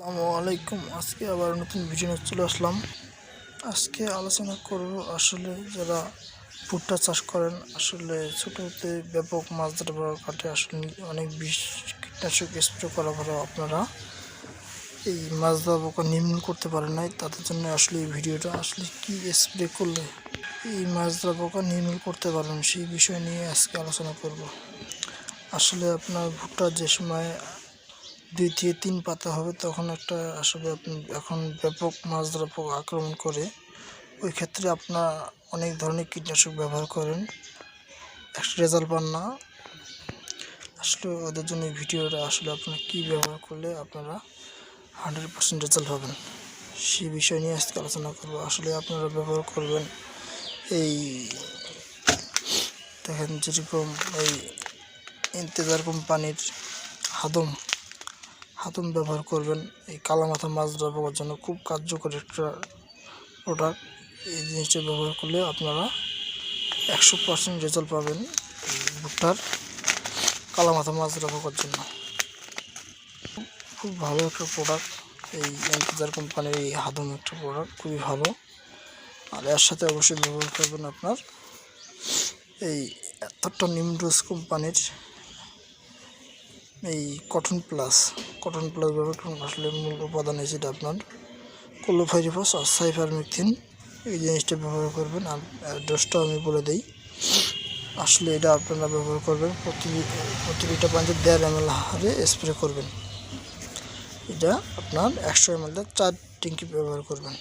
আসসালামু আলাইকুম। আজকে আবার নতুন ভিডিও চলে আসলাম। আজকে আলোচনা করব আসলে যারা ভুট্টা চাষ করেন, আসলে ছোটোতে ব্যাপক মাছ ধরা কাটে। আসলে অনেক বিষ কীটনাশক স্প্রে করা পরেও আপনারা এই মাছ ধরা পোকা নির্মূল করতে পারেন নাই। তাদের জন্য আসলে এই ভিডিওটা আসলে কি স্প্রে করলে এই মাছ ধরা পোকা নির্মূল করতে পারেন, সেই বিষয় নিয়ে আজকে আলোচনা করব। আসলে আপনার ভুট্টা যে সময় দুই থেকে তিন পাতা হবে তখন একটা আসলে আপনি এখন ব্যাপক মাছ ধরা পোকা আক্রমণ করে ওই ক্ষেত্রে আপনার অনেক ধরনের কীটনাশক ব্যবহার করেন। একটা রেজাল্ট পান না। আসলে ওদের জন্য এই ভিডিওটা আসলে আপনারা কী ব্যবহার করলে আপনারা হান্ড্রেড পার্সেন্ট রেজাল্ট পাবেন সেই বিষয় নিয়ে আজকে আলোচনা করব। আসলে আপনারা ব্যবহার করবেন এই দেখেন যেরকম এই ইন্তেজার কোম্পানির হাদম হাতুম ব্যবহার করবেন। এই কালামাথা মাছ ধরা পাওয়ার জন্য খুব কার্যকরী একটা প্রোডাক্ট এই জিনিসটা ব্যবহার করলে আপনারা একশো পার্সেন্ট রেজাল্ট পাবেন ভুট্টার কালামাথা মাছ ধরা পাওয়ার জন্য। খুব ভালো একটা প্রোডাক্ট এই এন্টিজার কোম্পানির এই হাদম একটা প্রোডাক্ট খুবই ভালো। আর এর সাথে অবশ্যই ব্যবহার করবেন আপনার এই এতটা নিমডোজ কোম্পানির এই কটন প্লাস কটন প্লাস ব্যবহার আসলে মূল উপাদান এসেটা আপনার কোলোফাইরিফাস আর সাইফারমিথিন এই জিনিসটা ব্যবহার করবেন। আর ডোজটাও আমি বলে দিই। আসলে এটা আপনারা ব্যবহার করবেন, প্রতি প্রতি লিটার পানিতে দেড় এম হারে স্প্রে করবেন। এটা আপনার একশো এম এল চার ট্যাঙ্কি ব্যবহার করবেন।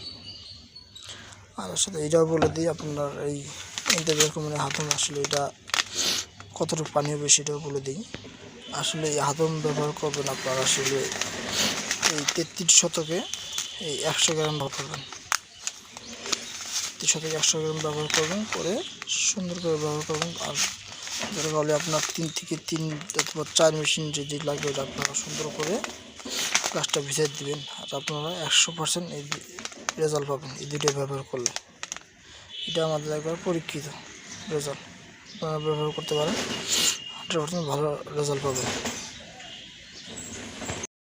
আর সাথে এটাও বলে দিই, আপনার এই ইন্টারভিউ মানে হাতুম আসলে এটা কতটুকু পানি হবে সেটাও বলে দিই। আসলে এই হাতম ব্যবহার করবেন আপনারা আসলে এই তেত্রিশ শতকে এই একশো গ্রাম ব্যবহার করবেন। তেত্রিশ শতকে একশো গ্রাম ব্যবহার করবেন, করে সুন্দর করে ব্যবহার করবেন। আর দরকার হলে আপনার তিন থেকে তিন অথবা চার মেশিন যে যে লাগবে আপনারা সুন্দর করে গাছটা ভিজাই দেবেন। আর আপনারা একশো পার্সেন্ট এই রেজাল্ট পাবেন এই দুটো ব্যবহার করলে। এটা আমাদের একবার পরীক্ষিত রেজাল্ট। আপনারা ব্যবহার করতে পারেন। পার্সেন্ট ভালো রেজাল্ট পাবেন